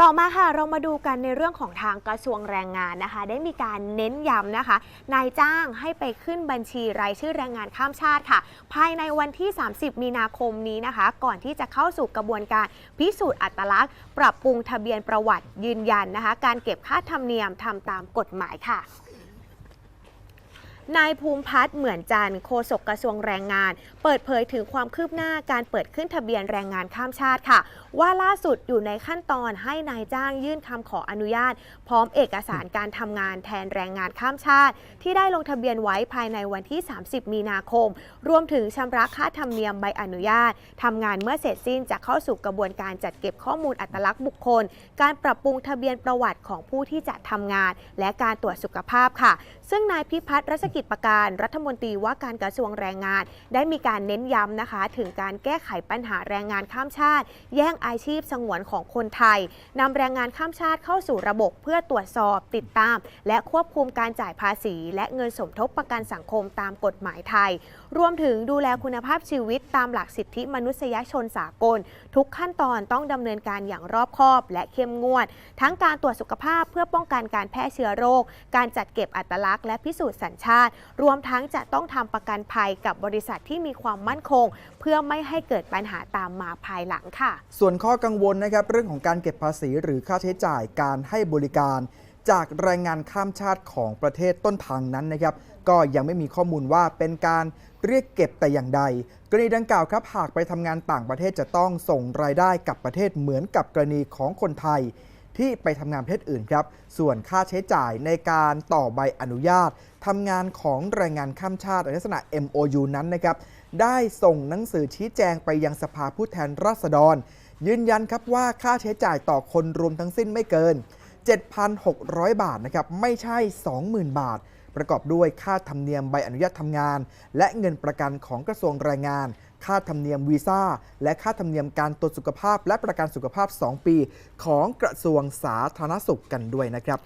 ต่อมาค่ะเรามาดูกันในเรื่องของทางกระทรวงแรงงานนะคะ ได้มีการเน้นย้ำนะคะ นายจ้างให้ไปขึ้นบัญชีรายชื่อแรงงานข้ามชาติค่ะ ภายในวันที่ 30 มีนาคมนี้นะคะ ก่อนที่จะเข้าสู่กระบวนการพิสูจน์อัตลักษณ์ ปรับปรุงทะเบียนประวัติยืนยันนะคะ การเก็บค่าธรรมเนียมทำตามกฎหมายค่ะ นายภูมิพัฒน์เหมือนจันทร์โฆษกกระทรวงแรงงาน เปิดเผยถึงความคืบหน้าการเปิดขึ้นทะเบียนแรงงานข้ามชาติค่ะ ว่าล่าสุดอยู่ในขั้นตอนให้นายจ้างยื่นคำขออนุญาต พร้อมเอกสารการทำงานแทนแรงงานข้ามชาติ ที่ได้ลงทะเบียนไว้ภายในวันที่ 30 มีนาคม รวมถึงชำระค่าธรรมเนียมใบอนุญาตทำงานเมื่อเสร็จสิ้นจะเข้าสู่กระบวนการจัดเก็บข้อมูลอัตลักษณ์บุคคล การปรับปรุงทะเบียนประวัติของผู้ที่จะทำงาน และการตรวจสุขภาพค่ะ ซึ่งนายพิพัฒน์รัชกิจประการ รัฐมนตรีว่าการกระทรวงแรงงาน ได้มีการเน้นย้ำนะคะ ถึงการแก้ไขปัญหาแรงงานข้ามชาติ แย่งอาชีพสงวนของคนไทยนำแรงงานข้ามชาติเข้าสู่ระบบเพื่อตรวจสอบติดตาม และควบคุมการจ่ายภาษี และเงินสมทบประกันสังคมตามกฎหมายไทย รวมถึงดูแลคุณภาพชีวิตตามหลักสิทธิมนุษยชนสากล ทุกขั้นตอนต้องดำเนินการอย่างรอบคอบ และเข้มงวด ทั้งการตรวจสุขภาพเพื่อป้องกันการแพร่เชื้อโรค การจัดเก็บอัตลักษณ์และพิสูจน์สัญชาติรวมทั้งจะต้องทำประกันภัยกับบริษัทที่มีความมั่นคง เพื่อไม่ให้เกิดปัญหาตามมาภายหลังค่ะ ส่วนข้อกังวลนะครับเรื่องของการเก็บภาษีหรือค่าใช้จ่ายการให้บริการ จากแรงงานข้ามชาติของประเทศต้นทางนั้นนะครับก็ยังไม่มีข้อมูลว่าเป็นการเรียกเก็บแต่อย่างใด กรณีดังกล่าวครับหากไปทำงานต่างประเทศจะต้องส่งรายได้กลับประเทศเหมือนกับกรณีของคนไทย ที่ไปทำงานประเทศอื่นครับ ส่วนค่าใช้จ่ายในการต่อใบอนุญาตทำงานของแรงงานข้ามชาติในลักษณะ MOU นั้นนะครับได้ส่งหนังสือชี้แจงไปยังสภาผู้แทนราษฎร ยืนยันครับว่าค่าใช้จ่ายต่อคนรวมทั้งสิ้นไม่เกิน 7,600 บาทนะครับไม่ใช่ 20,000 บาท ประกอบด้วยค่าธรรมเนียมใบอนุญาตทำงาน และเงินประกันของกระทรวงแรงงาน ค่าธรรมเนียมวีซ่า และค่าธรรมเนียมการตรวจสุขภาพ และประกันสุขภาพ 2 ปี ของกระทรวงสาธารณสุขกันด้วยนะครับ